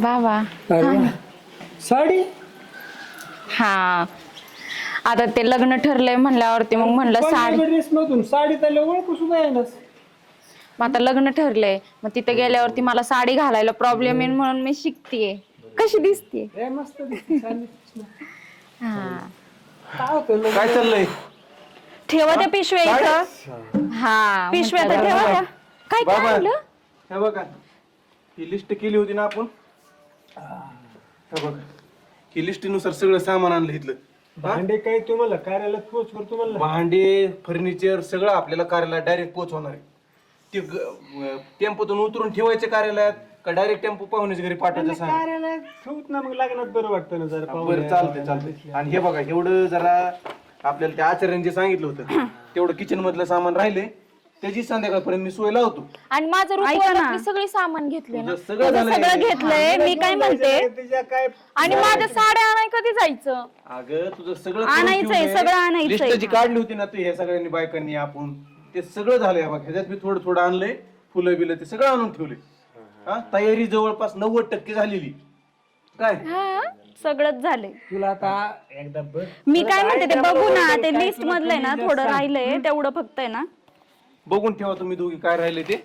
बाबा अरे वा. साडी? हा. आता ते लग्न ठरलंय म्हणल्यावरती मग म्हणलं साडी ड्रेस मधून साडी त्याला ओळखू सुद्धा येणार मग आता लग्न ठरलंय. मग तिथे गेल्यावरती मला साडी घालायला प्रॉब्लेम येईल म्हणून मी शिकतीये. कशी हे मस्त दिसते, छान दिसते. हा. काय होतं लग्न? काय चाललंय? ठेवा त्या पिशव्या इथं. हा पिशव्या तर ठेवा त्या. काय काय बाबा आणलं? हे बघा. ही लिस्ट केली होती ना आपण? हे बघा. ही लिस्टीनुसार सगळं सामान आणलं इथलं. भांडे काय तुम्हाला? कार्यालयात पोच करतो म्हणलं भांडे फर्निचर सगळं आपल्याला कार्यालयात डायरेक्ट पोहोचवणार आहे. ते ग- टेम्पोतून उतरून ठेवायचे कार्यालयात का डायरेक्ट टेम्पो पाहुण्याच्या घरी पाठवायचं सांग? कार्यालयात ठेवत ना मग लग्नात बरं वाटतं ना जरा बरं चालतंय चालतंय. आणि हे बघा एवढं जरा आपल्याला त्या आचार्याने जे सांगितलं होतं तेवढं किचन मधलं सामान राहिले त्याची संध्याकाळपर्यंत मी सोय लावतो. आणि माझं ऐका ना. रुपये सगळी सामान घेतले ना. तुझं सगळं तुझं झालंय. सगळं घेतलंय. मी काय म्हणते? तिच्या काय आणि माझ्या साड्या आणाय कधी जायचं? अगं तुझं सगळं आणायचंय, सगळं आणायचंय. जी काढली होती ना तू हे सगळ्यांनी बायकांनी आपण ते सगळं झालंय बघ. ह्याच्यात मी थोडं थोडं आणलंय. फुलं बिलं ते सगळं आणून ठेवले हा तयारी जवळपास नव्वद टक्के झालेली. काय? सगळंच झालंय. तुला आता एकदा बघ. मी काय म्हणते ते बघू ना ते लिस्ट मधलंय ना थोडं राहिलंय तेवढं फक्त आहे ना. बघून ठेवा तुम्ही दोघी काय राहिले ते.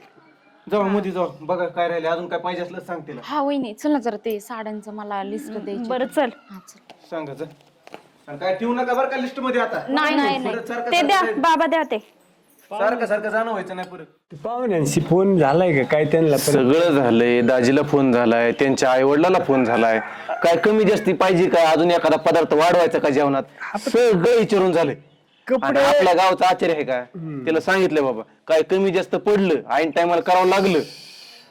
जाऊ मध्ये जाऊ. बघा काय राहिले. अजून काय पाहिजे असलं तर सांग तिला. हा वहिनी चल ना जरा ते साड्यांचं मला लिस्ट द्यायची बरं चल. हा, चल. सांगा जा. आणि काय ठेवू नका बरं का लिस्टमध्ये आता. नाही नाही नाही. परत सारखं ते द्या सारखं. बाबा द्या ते. सारखं सारखं जाणं व्हायचं नाही परत. ते पाहुण्यांशी फोन झालाय का? काय त्यांना परत? सगळं झालंय. दाजीला फोन झालाय त्यांच्या आई वडिलाला फोन झालाय. काय कमी जास्ती पाहिजे काय? अजून एखादा पदार्थ वाढवायचा का जेवणात? सगळं विचारून झालंय. आणि कपडे आपल्या गावचा आचार्य आहे का? त्याला सांगितलं बाबा काय कमी जास्त पडलं ऐन टायमाला करावं लागलं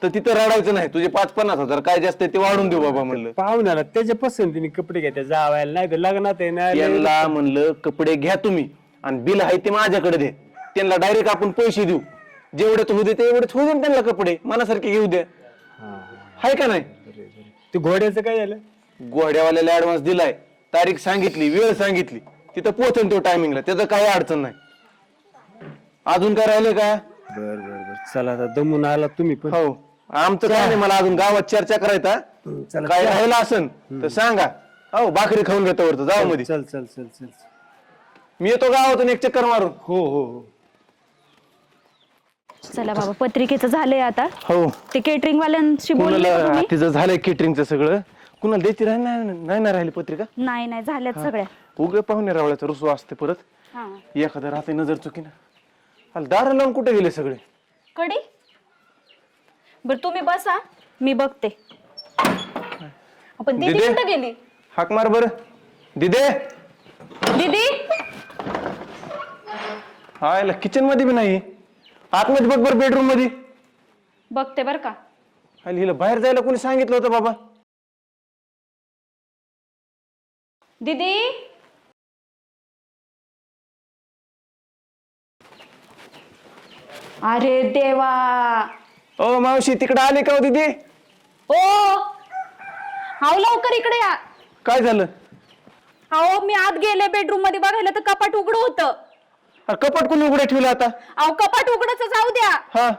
तर तिथं रडायचं नाही. तुझे पाच पन्नास हजार काय जास्त आहे ते वाढून देऊ बाबा म्हणलं. पाहुण्याला त्याच्या पसंतीने कपडे घ्या जावायला नाही तर लग्नात आहे ना यांना म्हणलं कपडे घ्या तुम्ही आणि बिल आहे ते माझ्याकडे दे. त्यांना डायरेक्ट आपण पैसे देऊ. जेवढे होऊ दे तेवढे होऊ दे ना त्यांना कपडे. मनासारखे घेऊ द्या. हाय का नाही? ते घोड्याचं काय झालं? घोड्यावाल्याला ऍडव्हान्स दिलाय. तारीख सांगितली वेळ सांगितली. तिथं पोहोचन तो टायमिंगला त्याचं काही अडचण नाही. अजून काय राहिले का? बर बर बर. चला आता दमून आला तुम्ही पण. हो. आमचं काय नाही मला अजून गावात चर्चा करायचा. चला. काय राहिलं असन तर सांगा. हो भाकरी खाऊन घेतो वरतं जाऊ मध्ये चल चल चल चल. मी येतो गावातून एक चक्कर मारून. हो हो हो. चला बाबा पत्रिकेचं झालंय आता. हो. ते केटरिंग वाल्यांशी बोलले का कुणाला तुम्ही? तिचं झालंय केटरिंगचं सगळं? कुणाला द्यायची राही नाही नाही ना राहिली पत्रिका? नाही नाही झाल्यात सगळ्या. उगे पाहुणे रावळ्याचा रुसवा असते परत. हा. एखादं राहते नजर चुकीनं. अरे दार लावून कुठे गेले सगळे? कडी? बर तुम्ही बसा. मी बघते. आपण दीदी दीदी? कुठं गेली? हाक मार बर. दिदे. दीदी? हायला किचनमध्ये बी नाही. आतमध्ये बघ बरं बेडरूममध्ये बघते बर का. हिला बाहेर जायला कोणी सांगितलं होतं बाबा? दीदी? अरे देवा. ओ मावशी तिकडे आले का हो दिदी? ओ हाव लवकर इकडे या. काय झालं? अहो मी आत गेले बेडरूममध्ये बघायला तर कपाट उघड होतं. अरे कपाट कोणी उघडे ठेवलं आता? अहो कपाट उघडच जाऊ द्या. हा.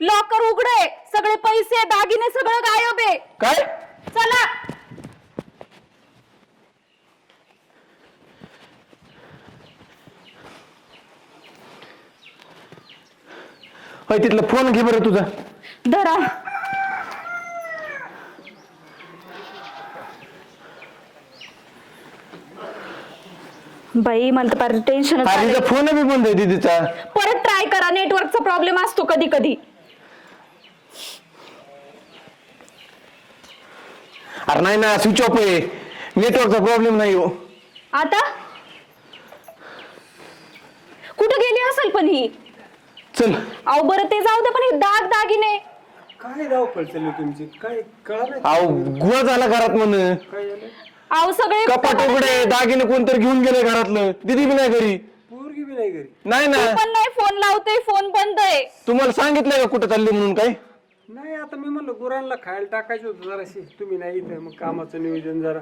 लॉकर उघडे सगळे पैसे दागिने सगळं गायब आहे. काय? चला. होय तिथला फोन घे बरं तुझा. धरा. बाई मला तर फार टेन्शन अरे तिचा फोन बी बंद आहे दिदीचा परत ट्राय करा नेटवर्कचा प्रॉब्लेम असतो कधी कधी अरे नाही ना स्विच ऑफ आहे. नेटवर्कचा प्रॉब्लेम नाही हो. आता? कुठं गेली असेल पण ही? चल. अहो बरं ते जाऊ दे पण हे दाग दागिने. काय धावपळ चालली तुमची? काय कळा नाही. अहो गुळा झाला घरात म्हण काय झालं? अहो सगळे कपाट उघडे दागिने कोणतरी घेऊन गेले घरातलं. दिदी बी नाही घरी. पोरगी बी नाही घरी. नाही ना. पण नाही फोन लावते फोन बंद आहे. तुम्हाला सांगितलंय का कुठं चालली म्हणून काय? नाही आता मी म्हणलं गुरांना खायला टाकायचं होतं जराशी. तुम्ही नाही इथं मग कामाचं नियोजन जरा.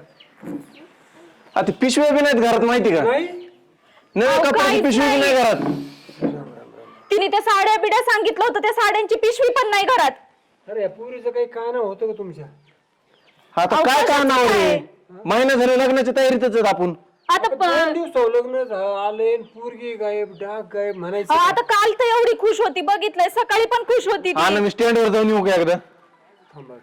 आता पिशव्या बी नाहीत घरात माहिती का? नाही. नाही अहो, कपड्याची काहीच पिशवी बी नाही नाही. घरात. तिने त्या साड्या बिड्या सांगितलं होतं त्या साड्यांची पिशवी पण नाही घरात. अरे या पोरीचं काही काना होतं का तुमच्या? आता अहो, काय कशाचं कारणावर आहे? काय? महिना झाले लग्नाच्या तयारीतच आहेत आपण. आता प- दोन दिवस लग्न झा- आले न पूरगी गायब डाग गायब म्हणायचं अहो, आता काल तर एवढी खुश होती बघितलंय. सकाळी पण खुश होती ती. ना मी स्टँडवर जाऊन येऊ का एकदा? थांबा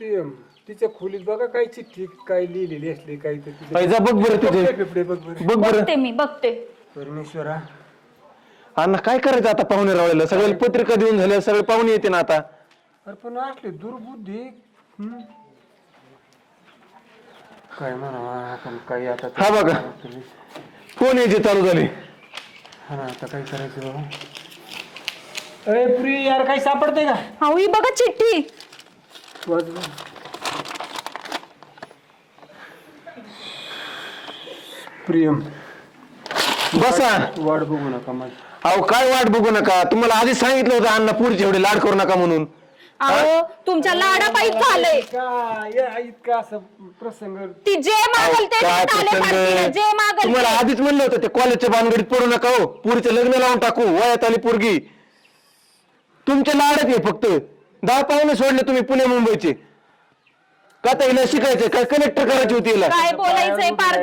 ते तिच्या खोलीत बघा काय चिठ्ठी काय लिहिलेली असली काही तर बघ बरं तुझे कपडे बिपडे बघ बरं. बघ बरं. बघते मी बघते. परमेश्वरा. अण्णा काय करायचं आता पाहुणे रावलेलं सगळे पत्रिका देऊन झाल्या सगळे पाहुणे येते ना आता. अरे पण असली दुर्बुद्धी हं? काय म्हणा काही आता हा बघा. फोन यायचे चालू झाले. हा ना आता काय करायचं बाबा? अरे प्रिय यार काही सापडते का? अहो ही बघा चिठ्ठी. प्रियम बसा. वाट बघू नका माझी. अहो काय वाट बघू नका. तुम्हाला आधीच सांगितलं होतं अण्णा पुढचे एवढे लाड करू नका म्हणून. अहो तुमच्या लाडापायी झालंय काय या इतका असं प्रसंग. ती जे मागल ते काय ताले प्रसंग? फाडतील, जे मागल तुम्हाला ते. आधीच म्हणलं होतं ते कॉलेजच्या भानगडीत पडू नका हो. पुरीचं लग्न लावून टाकू वयात आली पोरगी. तुमच्या लाडत आहे फक्त. दहा पाहुणे सोडले तुम्ही पुणे मुंबईचे. का तर हिला शिकायचं काय कलेक्टर करायची होती हिला काय बोलायचंय पार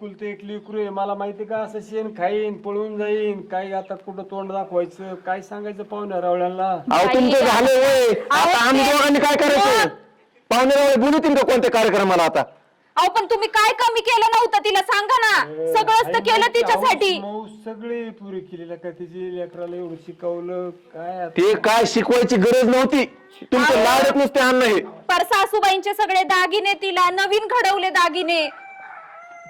कुलते एक लेकरू आहे. मला माहिती का असं शेण खाईन पळून जाईन. काय आता कुठं तोंड दाखवायचं? काय सांगायचं पाहुण्या रावळ्यांना? अहो तुमचं झालं वय. आता आम्ही दोघांनी काय करायचं? पाहुणे रावळे बोलवतील का कोणत्या कार्यक्रमाला आता? अहो पण तुम्ही काय कमी केलं नव्हतं तिला? सांगा ना. सगळंच तर केलं तिच्यासाठी. मऊ सगळी पुरी केलेला का तिची लेकराला एवढं शिकवलं? काय आता? ते काय शिकवायची गरज नव्हती. तुमचं लाडत नुसते अन्न हे. पर सासूबाईंचे सगळे दागिने तिला नवीन घडवले दागिने.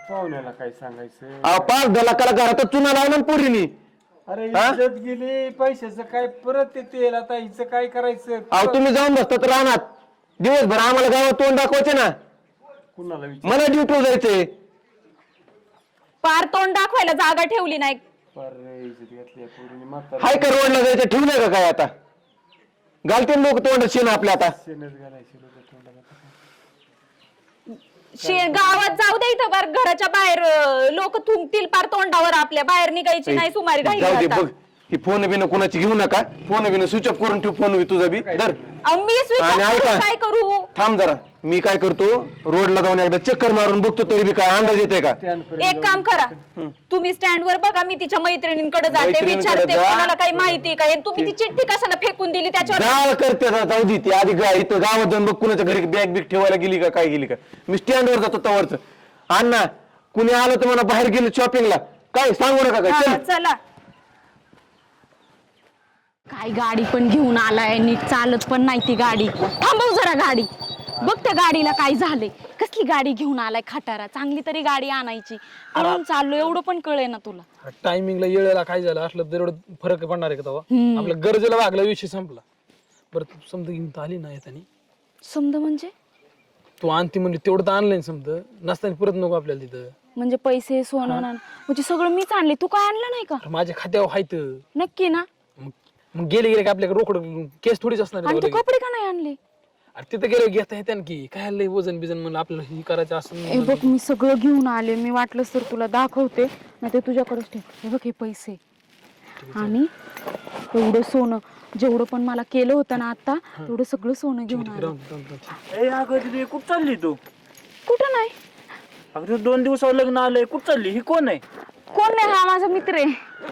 पाहुण्याला काय सांगायचं? अहो पाच दलाकाला घरात चुना लावला ना पोरीनी. अरे हा? इज्जत गेली पैशाचं काय? परत येते आता हिचं काय करायचं? अहो तुम्ही जाऊन बसतात रानात. दिवसभर आम्हाला गावात तोंड दाखवायचे ना. कुणाला विचार मला ड्युटीवर जायचंय. पार तोंड दाखवायला जागा ठेवली नाही. पर इज्जत घातली या पोरीने. म्हातारा. हाय का रोडला जायचं? ठेवलंय का काय आता. घालते लोक तोंड शेण आपल्या आता. शेणच घालायची लोकं तोंडाला. शे गावात जाऊ दे इथं पार घराच्या बाहेर लोक थुंकतील पार तोंडावर आपल्या. बाहेर निघायची नाही सुमारी घाई जाऊ दे घालतात. ही फोन बिन कोणाची घेऊ नका. फोन बिन स्विच ऑफ करून ठेव फोन तुझा बी. धर. अहो, मी switch आणि off ऐका. करून काय करू? थांब जरा. मी काय करतो रोडला जाऊन एकदा चक्कर मारून बघतो तरी बी काय अंदाज येते का? एक काम करा. तुम्ही स्टँड वर बघा मी तिच्या मैत्रिणींकडे जाते मैत्रिणींकडे विचारते जा. कोणाला काही माहिती काय तुम्ही ती चिठ्ठी कशाला फेकून दिली त्याच्यावर? जाळ करते जाऊ दे ती. आधी गा इथं गावात जाऊन बघ कुणाच्या घरी बॅग बिग ठेवायला गेली का काय गेली का? मी स्टँडवर जातो तवरच अण्णा कुणी आलं तर मला बाहेर गेलं शॉपिंगला काय सांगू नका काय हा, चल. चला. काय गाडी पण घेऊन आलाय नीट चालत पण नाही ती गाडी. थांबव जरा गाडी. बघ त्या गाडीला काय झालंय. कसली गाडी घेऊन आलाय खटारा? चांगली तरी गाडी आणायची. म्हणून चाललो एवढं पण कळे ना तुला टायमिंगला येळेला काय झालं? असलं तर एवढं फरक पडणार आहे का तेव्हा? आपल्या गरजेला वागला विषय संपला. बरं तू समजा घेऊन तर आली ना. येतानी समज म्हणजे? तू आणती म्हणजे तेवढं तर आणलंय समजा. नसताना परत नको आपल्याला तिथं. म्हणजे पैसे सोनं नाणं, म्हणजे सगळं मीच आणले तू काय आणलं नाही का? अरे माझ्या खात्यावर हायत नक्की ना? मग गेले गेले की आपल्याकडे रोकड केस थोडीच असणार आहे आणि तू तेवढं. कपडे का नाही आणले? अरे तिथं गेले घेता येते की. काय लय वजन बिजन म्हणलं आपल्याला हे करायचं असं हे बघ मी सगळं घेऊन आले. मी वाटलंच तर तुला दाखवते. नाही ते तुझ्याकडेच ठेव. हे बघ हे पैसे. आणि एवढं सोनं जेवढं पण मला केलं होतं ना आता तेवढं सगळं सोनं घेऊन आले. ए अगं दिदी कुठं चालली तू? कुठं नाही. अगं तू दोन दिवसावर लग्न आलंय. कुठं चालली? ही कोण आहे? कोण नाही हा माझा मित्र आहे.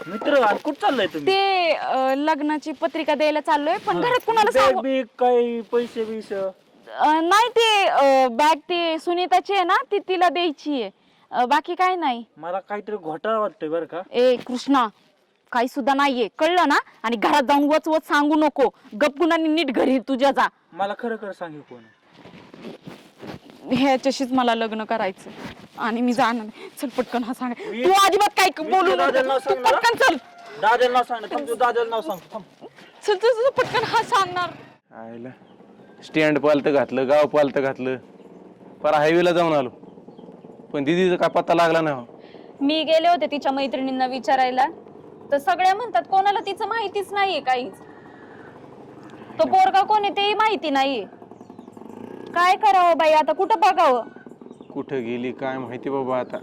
मित्र कुठं चाललाय तुम्ही? ते अं, लग्नाची पत्रिका द्यायला चाललोय पण घरात कुणाला बॅग सांगू बिग काही पैसे बिस? अं, नाही ते बॅग ते सुनीताची आहे ना ती तिला द्यायची आहे. अं, बाकी काय नाही. मला काहीतरी घोटाळा वाटतोय बरं का? ए कृष्णा काही सुद्धा नाहीये. कळलं ना? आणि घरात जाऊन वच वच सांगू नको. गपगुणांनी नीट घरी तुझ्या जा. मला खरं खरं सांग कोण. ह्याच्याशीच मला लग्न करायचं आणि मी जाणार नाही. चल पटकन हा सांग. तू अजिबात काय मी बोलू तुझ्या नको. दादाला नाव तू सांगणार. पटकन चल. दादाला नाव सांग ना थांब तू दादाला नाव सांग. थांब. चल चल चल, पटकन हा सांगणार. आयला. स्टँड पालतं घातलं गाव पालतं घातलं. पर हायवेला जाऊन आलो. पण दिदीचा काय पत्ता लागला नाही हो. मी गेले होते तिच्या मैत्रिणींना विचारायला. तर सगळ्या म्हणतात कोणाला तिचं माहितीच नाहीये काहीच. तो पोरगा कोण आहे तेही माहिती नाहीये. काय करावं बाई आता कुठं बघावं? कुठं गेली काय माहिती बाबा आता.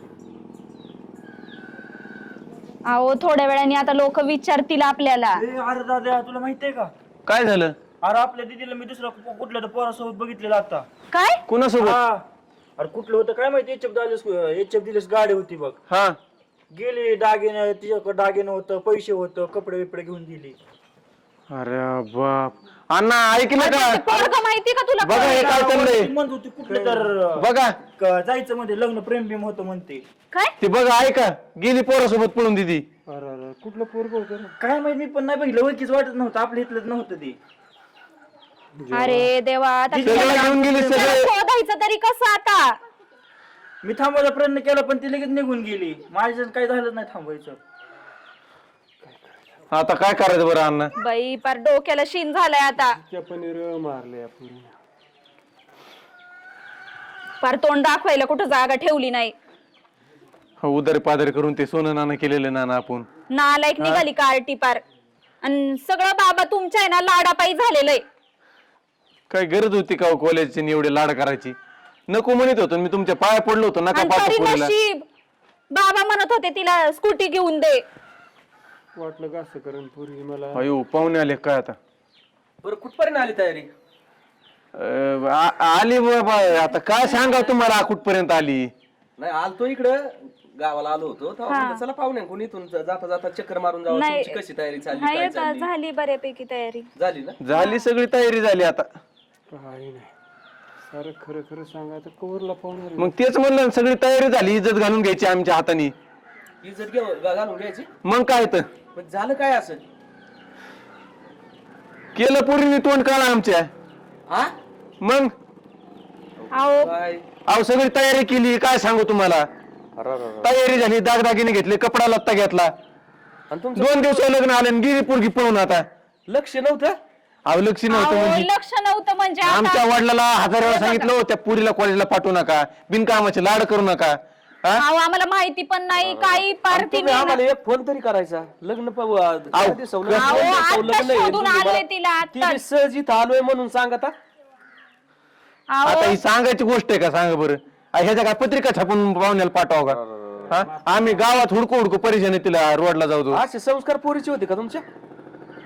अहो थोड्या वेळाने आता लोक विचारतील आपल्याला. ए, अरे दादा तुला माहितीये का? काय झालं? अरे आपल्या दिदीला मी कु- कुठल्या तर पोरासोबत बघितलेलं आता. काय? कुणासोबत? हा. अरे कुठलं होतं काय माहिती एचएफ दिलेस एचएफ दिलेस गाडी होती बघ. हा. गेली दागिने तिच्याकडे दागिने होतं पैसे होतं कपडे बिपडे घेऊन गेली. अरे बाप. अण्णा ऐकलं का? पोरगं माहिती का तुला बघा हे काय चाललंय ती म्हणत होती कुठलं तर बघा. क- जायचं मध्ये लग्न प्रेम बिम होतं म्हणते. काय? ते बघा ऐका. गेली पोरासोबत पळून दिदी. अरे अरे कुठलं पोरग होतं? काय माहिती मी पण नाही बघितलं. ओळखीच वाटत नव्हतं. आपल्या इथलंच नव्हतं ते. अरे देवा आता सगळं घेऊन गेली त्याला सगळे. शोधायचं तरी कसं आता? मी थांबवायचा प्रयत्न केला पण ती लगेच निघून गेली. माझ्या काही झालं नाही थांबवायचं. आता काय करायचं बरं अण्णा? बाई पार डोक्याला शिन झालाय आता. त्या पनीर मारले आपण पार तोंड दाखवायला कुठं जागा ठेवली नाही. हो उदारी पादारी करून ते सोनं नाणं केलेलं नाना आपण. नालायक निघाली कार्टी पार. आणि सगळं बाबा तुमच्या आहे ना लाडापायी झालेलं आहे. काय गरज होती का कॉलेजची एवढे लाड करायची? नको म्हणत होतो मी तुमच्या पाया पडलो होतो नका आणि पाठवा तरी पोरीला. नशीब. बाबा म्हणत होते तिला स्कूटी घेऊन दे. वाटलं का असं करण पोरगी मला. अयो पाहुणे आले काय आता? बरं कुठपर्यंत आली तयारी? अं, आ- आली बाबा आता काय सांगा तुम्हाला कुठपर्यंत आली? नाही आलतो इकडं. गावाला आलो होतो तेव्हा म्हणलं चला पाहुण्या कोणी इथून जाता जाता चक्कर मारून नाही. तुमची कशी तयारी चालली नाही काय आता चालली? झाली बऱ्यापैकी तयारी. झाली ना? झाली सगळी तयारी झाली आता. काही नाही. सारं खरं खरं सांगायचं कवरला पाहुणार मग तेच म्हणलं ना, सगळी तयारी झाली इज्जत घालून घ्यायची आमच्या हाताने. इज्जत घेऊ घालून घ्यायची? मग काय तर? पण झालं काय असं? केलं पोरीने तोंड काढा आमच्या. हा मग? अहो काय? अहो सगळी तयारी केली काय सांगू तुम्हाला? तयारी झाली दागदागिने घेतले कपडा लत्ता घेतला. आणि तुमचं दोन दिवस लग्न आले आणि गिरी पोरगी पळून आता. लक्ष नव्हतं? अहो लक्ष नव्हतं अहो, म्हणजे लक्ष नव्हतं म्हणजे आमच्या आता वडिलाला हजार वेळा सांगितलं हो, त्या पुरीला कॉलेजला पाठवू नका बिनकामाचे लाड करू नका. हा? अहो आम्हाला माहिती पण नाही काही पार तुम्ही तिने आम्हाला एक फोन तरी करायचा. लग्न पाहू आज. शोधून तुम्ही तिला, सहज इथं आलोय म्हणून सांगता अहो. आता ही सांगायची गोष्ट आहे का? सांगा बरं. आ, ह्याच्या काय पत्रिका छापून पाहुण्याला पाठवा का? हा? आम्ही गावात हुडकू हुडकू परेशान आहे तिला रोडला जाऊ. असे संस्कार पोरीचे होते का तुमच्या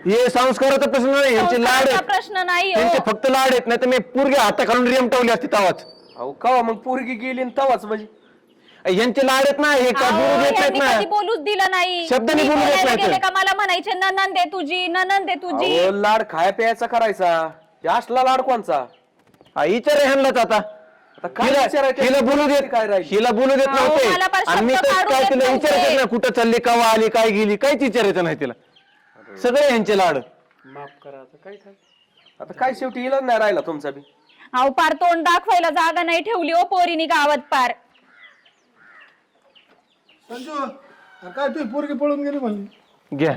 हे संस्काराचा प्रश्न नाही यांचे लाड आहेत. प्रश्न नाही हो. त्यांचे फक्त लाड आहेत नाही तर मी पूर्वी हाता घालून रेमटवली असती तवाच. अहो कवा मग पोरगी गेली आणि तवाच म्हणजे? यांचे लाड आहेत ना हे का बोलू देत नाहीत ना? बोलूच दिलं नाही. शब्दाने मी बोलू देत बोलायला नाहीत. गेले का मला म्हणायचे ननंद आहे तुझी ननंद आहे तुझी. अहो, लाड खाया प्यायचा करायचा. हे असला लाड कोणचा? हा, विचार ह्यांनाच आता. आता काय हिला विचारायचं? हिला बोलू देत काय राहील? हिला बोलू देत अहो, नव्हते. पण आणि मी शब्द तर काढू काय देत तिला नव्हते. विचारायचं ना कुठं चालली कवा आली काय गेली काहीच विचारायचं नाही तिला. सगळे यांचे लाड. माफ करा आता काय काय? आता काय शेवटी इलाज नाही राहिला तुमचा बी? अहो पार तोंड दाखवायला जागा नाही ठेवली ओ पोरीनी गावात पार. संजू काय तू पोरगी पळून गेली म्हणली घ्या.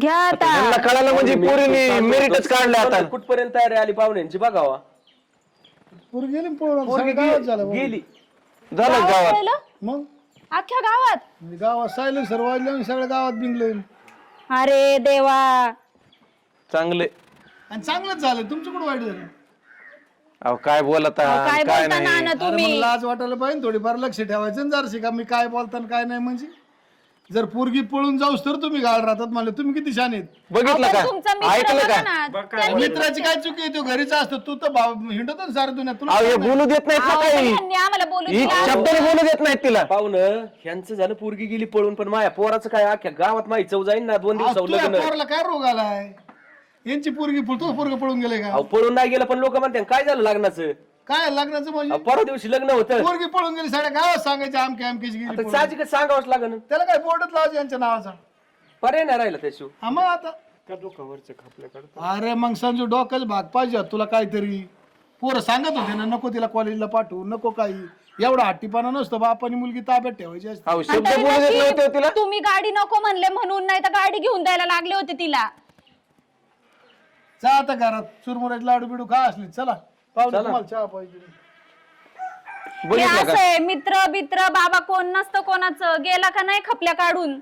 घ्या आता. यांना कळालं म्हणजे पोरीने मेरिटच काढले आता. कुठपर्यंत तयारी आली पाहुण्यांची बघावा. पोरगी गेली पळून? पोरगी सगळं गावात गे- झालं गेली. झालं गावात? मग? अख्ख्या गावात? म्हणजे गावात सायलेन्सर वाजले आणि सगळ्या गावात बिंगले. अरे देवा. चांगले. आणि चांगलंच झालं. तुमचं कुठं वाईट झालं. अहो काय बोलत आहात, काय काय बोलता नाही. ना अरे तुम्ही? लाज वाटायला पाहिजे थोडीफार लक्ष ठेवायचं आणि जराशी का मी काय बोलताना काय नाही म्हणजे. जर पोरगी पळून जाऊस तर तुम्ही गाळ राहतात म्हणले तुम्ही किती छान आहेत. बघितलं आपण तुमचा का? मित्र ऐकलं बघा का? ना मित्राची काय चुकी आहे? तो घरीच असतो तू तर भाव- हिंडतो ना सारं दुनिया तुला अहो हे नाही. बोलू देत नाहीत ना अहो, काही. आम्हाला बोलू ही दिलं. शब्दाने बोलू देत नाहीत तिला. पाहुणं ह्यांचं झालं पोरगी गेली पळून पण माया पोराचं काय अख्ख्या गावात माही चव जाईन ना दोन आज दिवसावर तुझ्या लग्न. पोराला काय रोग आलाय? यांची पोरगी पळ- तो पोरग पळून गेले का? अहो पळून नाही गेलं पण लोक म्हणते काय झालं लग्नाचं? काय लग्नाचं म्हणजे? परवा दिवशी लग्न होतं. पोरगी पळून गेली साड्या गावात सांगायचे आमके आमकेची गेली आता. साहजिकच सांगावंच लागन. त्याला काय बोर्डच लावायचं यांच्या नावाचा? पर्याय नाही राहिला त्याशिवाय हा मग आता. का डोकावरचे खापले काढतो अरे मग संजू डोक्याला भाग पाहिजे तुला काहीतरी. पोरं सांगत होते ना नको तिला कॉलेजला पाठवू नको काही. एवढा हट्टीपणा नसतो बापानी मुलगी ताब्यात ठेवायची असते. अहो आणि शब्द तरी बोलू देत नशीब नव्हते हो तिला. तुम्ही गाडी नको म्हणले म्हणून नाही तर गाडी घेऊन द्यायला लागले होते तिला. जा आता घरात. चुरमुऱ्याचे लाडू बिडू खा असले. चला. पाहुणे तुम्हाला चहा पाहिजे. हे बघितलं असं का आहे मित्र बित्र बाबा कोण नसतं कोणाचं. गेला का नाही खपल्या काढून?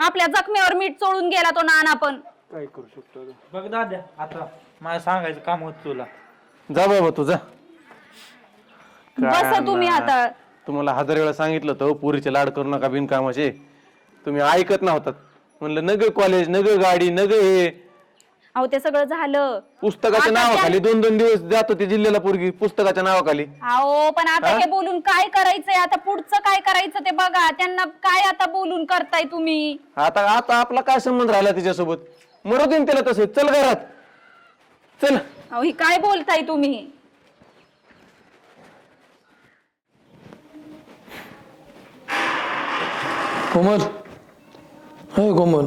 आपल्या जखमेवर मीठ चोळून गेला तो नाना पण. काय करू शकतो आता? बघ दाद्या आता मला सांगायचं काम होत तुला. जा बाबा तुझा बस तुम्ही आता. तुम्हाला हजार वेळा सांगितलं होतं पुरीचे लाड करू नका बिनकामाचे. तुम्ही ऐकत नव्हतात. म्हणलं नग कॉलेज नग गाडी नग हे. अहो ते सगळं झालं. पुस्तकाच्या आता नावाखाली दोन दोन दिवस जात होती जिल्ह्याला पोरगी पुस्तकाच्या नावाखाली. अहो पण आता हे? बोलून काय करायचंय? आता पुढचं काय करायचं ते बघा. त्यांना काय आता बोलून करताय तुम्ही? आता आता आपला काय संबंध राहिला तिच्यासोबत? मरू दे ना त्याला तसं. चल घरात. चल. अहो ही काय बोलताय तुम्ही? कोमल. हे कोमल.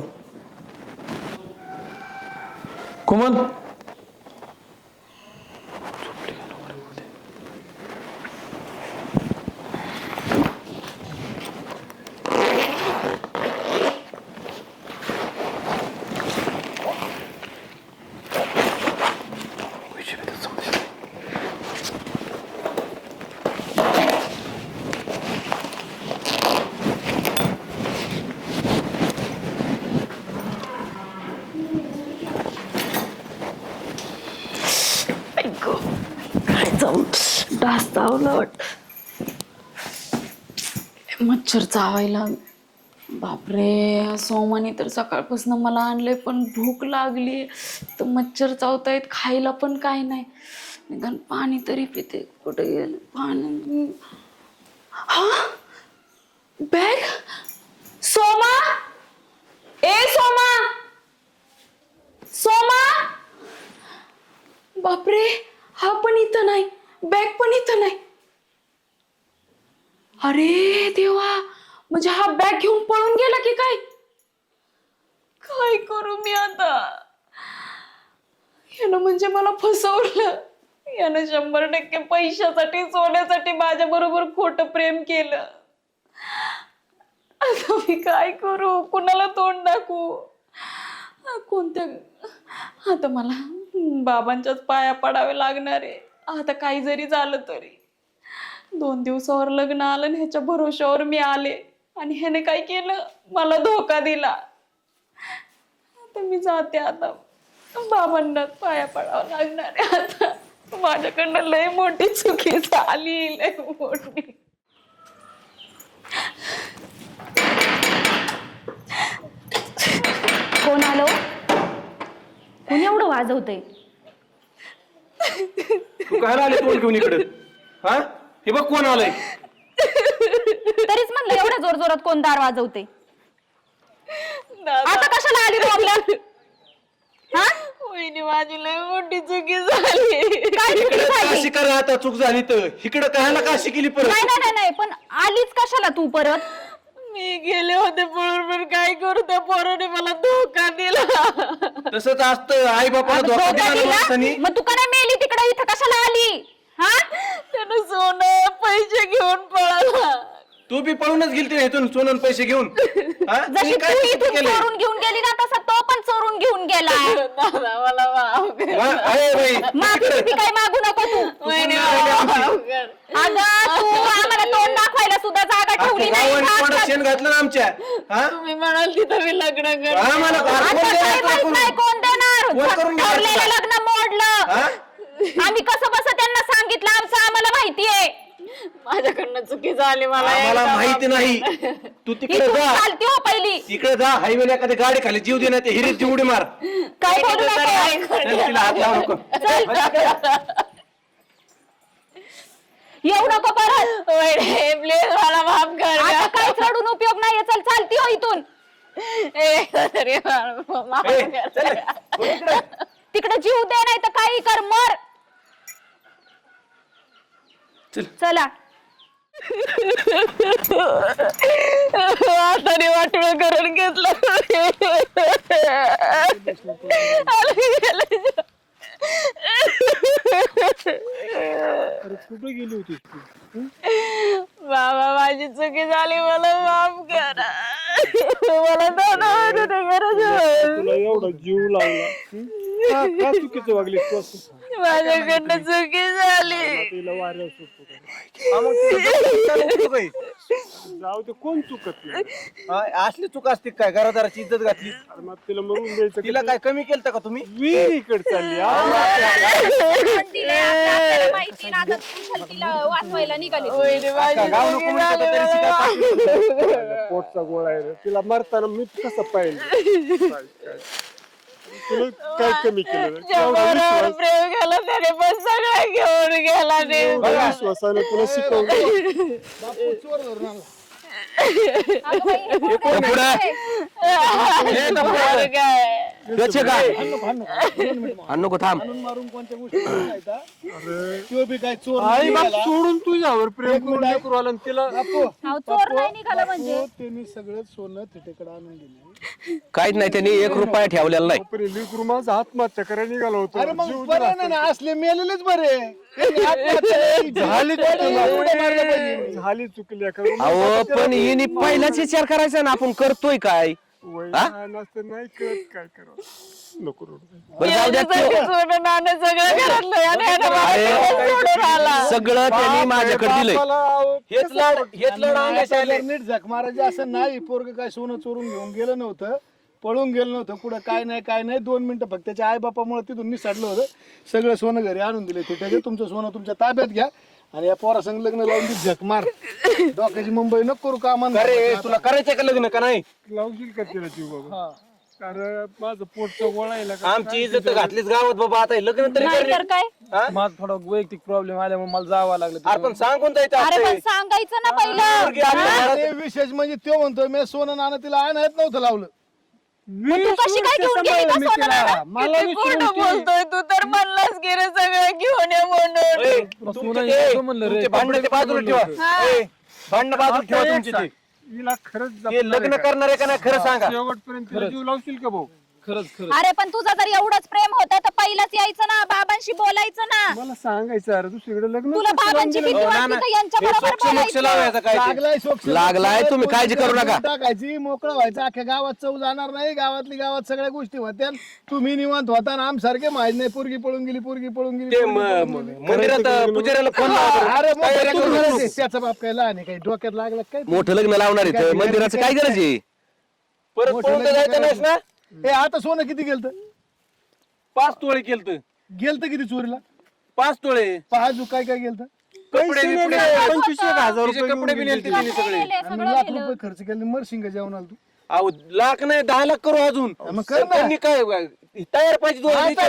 कोमल चावला वाट मच्छर चावायला. बापरे सोमाने तर सकाळपासून मला आणलंय पण भूक लागली. तर मच्छर चावतायत खायला पण काय नाही. निदान पाणी तरी पिते कुठे गेलं? पाणी. हा? बॅग? सोमा? ए सोमा! सोमा! बापरे हा पण इथं नाही. बॅग पण इथं नाही. अरे देवा म्हणजे हा बॅग घेऊन पळून गेला की काय? काय करू मी आता? यानं म्हणजे मला फसवलं. यानं शंभर टक्के पैशासाठी सोन्यासाठी माझ्या बरोबर खोट प्रेम केलं. आता मी काय करू? कुणाला तोंड दाखवू कोणत्या आता मला बाबांच्याच पाया पडावे लागणार आहे. आता काही जरी झालं तरी. दोन दिवसावर लग्न आलं आणि ह्याच्या भरोशावर मी आले. आणि ह्याने काय केलं? मला धोका दिला. आता मी जाते आता. बाबांना पाया पडावं लागणार आहे आता. माझ्याकडनं लय मोठी चुकी झाली लय मोठी. कोण आलो हो? कोण एवढं वाजवतंय? तू काय आले तोंड घेऊन इकडे? हा? हे बघ कोण आलंय. तरीच म्हणलं एवढ्या जोर जोरात कोण दार वाजवते आता कशाला आली तू आपल्या हा? वहिनी माझी लय मोठी चुकी झाली. काय चुकी इकडे झाली? काशी करा आता चूक झाली तर. इकडे कशाला काशी केली परत? नाही नाही नाही, नाही पण आलीच कशाला तू परत? मी गेले होते पळून पण काय करू त्या पोराने मला धोका दिला. तसंच असतं. आई बापाला आता धोका दिला ना दिला? माणसानी. मग तू का नाही मेली तिकडे इथं कशाला आली? हा? त्यानं सोनं पैसे घेऊन पळाला. तू बी पळूनच गेलती ना इथून सोनून पैसे घेऊन हा? जशी तुम्ही काय तू चुकी इथून केलंय? चोरून घेऊन गेली ना तसा तो पण चोरून घेऊन गेला दादा मला माफ कर. वा- अरे बाई, माफी बिफी काय मागू नको तू वहिनी मला माफ कर. अगं तू आम्हाला तोंड दाखवायला सुद्धा जागा ठेवली नाही गावाने शेण घातलं ना आमच्या हा तुम्ही म्हणाल तिथं मी लग्न कर आम्हाला आता कोण काय देणार माहीत करून? नाही कोण देणार कोण करून देणार ठरलेलं तुला? लग्न मोडलं हा? आम्ही कसं बस त्यांना सांगितलं आमचं आम्हाला माझ्याकडनं चुकी झाली मला आम्हाला एकदा माहिती नाही. तू ही तिकडे जा. चालती हो पहिली. तिकडे जा. हायवेला एखादी गाडी खाली जीव दे ना ते हिरीत ती उडी मार. काय बोलू नको. चल, तिला हात लावू नको. येऊ नको परत. प्लीज मला माफ कर. आता काहीच रडून उपयोग नाहीये. चल चालती हो इथून. मला माफ ए. चल. तिकडे जीव दे नाही तर काही कर मर. चला. हाताने वाटोळ करून घेतलं. कुठे गेली होती बाबा माझी चुकी झाली मला माफ करा. मला दादा गरज तुला एवढा जीव लावला. हं? का का चुकीचं वागली तू असं? माझ्याकडनं चुकी झाली. तिला वाऱ्यावर सुटतो का? हा, मग ते जाऊ दे. जाऊ ते कोण चुकत नाही? हा, असली चूक असते काय? घरादाराची इज्जत घातली. अरे मग तिला मरून द्यायचं तिला काय कमी केलं का तुम्ही? विहीर इकडे चालली वाचवायला निघाली वहिनी माझी चुकी म्हणत होतं तरी पोटचा गोळा आहे रे. तिला मरताना मी कसं पाहिजे? तुला काय कमी केलं? जेवणावर प्रेम केलं त्याने पण सगळं घेऊन गेला रे एवढ्या विश्वासाने तुला शिकवलं. पुढे गच्चे काय आणि नको थांब. मारून कोणत्या गोष्टी करायचा? तो बी काय चोर आई नाही बाप निघाला. सोडून तुझ्यावर प्रेम करून मिनिट. लेकरू आलं आणि तिला चोर नाही निघाला म्हणजे. तो त्यांनी सगळं सोनं तिटेकडे आणून दिलं. काहीच नाही त्यांनी एक रुपया ठेवलेला नाही. लेकरू माझा आत्महत्या करायला निघाला होतो. अरे मग बरं ना ना असले मेलेलेच बरे. त्यांनी आत्महत्या केली. झाली पाहिजे. झाली चुकली अहो पण हिने पहिलाच विचार करायचा ना आपण करतोय काय? वय लहान असतं नाही कळत काय करावं नको रडू. बरं जाऊ द्या याच्यासाठी त्यो- सोडून आणलं सगळं घरातलं आणि यानं मला अरे, सोडून आला सगळं त्यांनी माझ्याकडे दिलंय बापाला अहो, हेच लाड हेच लाड आता अंगाशी आले जर नीट झक मारायचे असं नाही पोरग काय सोनं चोरून घेऊन गेलं नव्हतं पळून गेलं नव्हतं कुठं काय नाही काय नाही दोन मिनिटं फक्त त्याच्या आई बापामुळे तिथून निसटलं होतं सगळं सोनं घरी आणून दिले ते त्याचे तुमचं सोनं तुमच्या ताब्यात घ्या आणि या पोरासंग लग्न लावून ती झक मार. डोक्याची मुंबई नको करू का अरे तुला करायचं का लग्न का नाही? लावशील का तिला जीव बाबा? कारण माझं पोटचं वळायला का आमची इज्जत तर घातलीच गावात बाबा आता हे लग्न तरी काय? माझा थोडा वैयक्तिक प्रॉब्लेम आल्यामुळे मला जावं लागलं अरे पण अरे पण असतंय. सांगायचं ना पहिलं. पोरगी आपल्या घरात- ते विशेष म्हणजे तो म्हणतो मी सोनं नाणं तिला आणत नव्हतं लावलं. मग तू कशी काय घेऊन गेली का सोनं नाणं? मला किती बोलतोय तू तर म्हणलास की रे सगळं घेऊन ये म्हणून. ए, तुमचे ते- भांडणं ते बाजूला ठेवा. ए, भांडणं बाजूला ठेवा तुमची ते. हिला खरंच ते जपणार लग्न का? करणार आहे का नाही खरं सांगा. शेवटपर्यंत तिला जीव लावशील का भाऊ? खरंच खरंच अरे पण तुझं जर एवढंच प्रेम होतं तर पहिलंच यायचं ना बाबांशी बोलायचं ना मला सांगायचं अरे दुसरीकडे लग्न तुला कसं लावून बाबांची? भीती वाटली. तर यांच्या हे बरोबर. लागलाय सोक्ष लागलाय, तुम्ही काळजी करू नका. टाकायची मोकळं व्हायचं अख्ख्या गावात चव जाणार नाही गावातली गावात सगळ्या गोष्टी होत्या तुम्ही निवांत होता ना आमसारखे माहीत नाही पोरगी पळून गेली पोरगी पळून गेली ते पोरगी म- पळून गेली. म- मंदिरात पुजाऱ्याला फोन लावा. अरे मग तयारी तू. त्याचा बाप काय लहान आहे काही डोक्यात लागलं काय मोठं लग्न लावणार आहे मंदिराचं काय गरज आहे परत पळून तर जायचं नाहीस ना ए आता सोनं किती गेलत? पाच तोळे केलत. गेलत किती चोरीला? पाच तोळे. पाच काय काय गेलत? कपडे पैसे बिपडे नाही, पंचवीस एक हजार तिचे रुपये कपडे बी घेऊन नेलते गेली. तिने सगळे. आणि लाख रुपये खर्च केले मरशिंग जेवणाला तू. अहो लाख नाही दहा लाख करू अजून. मग कर ना. त्यांनी काय तयार पाहिजे दोन आता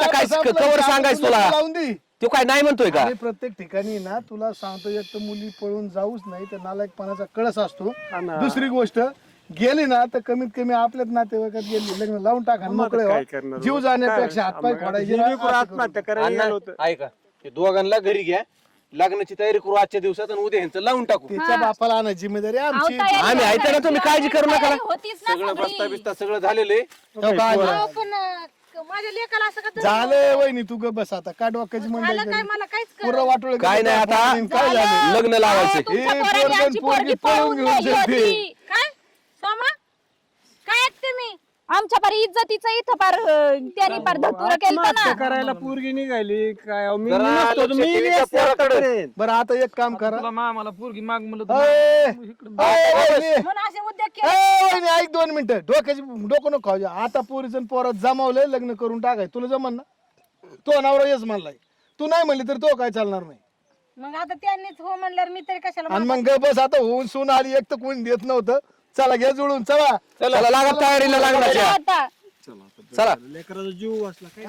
तर काय कवर सांगायचं तुला? लावून दे. तो काय नाही म्हणतोय का? आणि प्रत्येक ठिकाणी ना तुला सांगतो एक तर मुली पळून जाऊच नाही तर नालायकपणाचा कळस असतो. दुसरी गोष्ट गेली ना तर कमीत कमी आपल्याच नातेवाईकात गेली. लग्न लावून टाका आणि मोकळे काय व्हा. करणार? जीव जाण्यापेक्षा? हातपाय फोडायचे हे ना, आत्महत्या करायला. ऐका ते दोघांना घरी घ्या. लग्नाची तयारी करू आजच्या दिवसात आणि उद्या ह्यांचं लावून टाकू. करू. त्याच्या बापाला आणायची जिम्मेदारी आमची. आम्ही ऐकतो ना तुम्ही काळजी करू नका. तयारी होतीच ना सगळं सगळी. बस्ता बिस्ता सगळं झालेलं आहे. तो काय अहो, पण अं, माझ्या लेकाला असं का झालं वहिनी तू ग बस आता. काय डोक्याची झालं मंडळी काय? मला काहीच कळलं पुरं वाटोळ काय नाही आता? काय झालं. लग्न तुमच्या हे पोराने पोरगं आमची पोरगी पोरगी पळून. होती. काय सोमा काय आहेत तुम्ही आमच्या पार इज्जतीचं इथं पार अं, त्यांनी पार धतुर केलं ना. करायला पोरगी निघाली काय अहो, मी जरा नसतो तर लक्ष मी ठेवी पोराकडे. आतापर्यंत. बरं आता एक काम करा. तुला मामाला पोरगी माग म्हणलं तर अय, अय, वहिनी. म्हणून असे उद्योग केले. ए, वहिनी, ऐक दोन मिनिटं. डोक्याची डोकं नको खाऊ. आता पोरीचं पोरात जमावलंय लग्न करून टाकाय. तुला जमन ना? तो नवरा येस म्हणलाय तू नाही म्हणली तर तो काय चालणार नाही. मग आता त्यांनीच हो म्हणल्यावर मी तरी कशाला आणि मग? ग बस आता होऊन सून आली एक तर कोणी देत नव्हतं. चला घ्या जुळून चला. चला लागा तयारीला लागण्याच्या. आता. चला. लेकराचा जीव वाचला काय?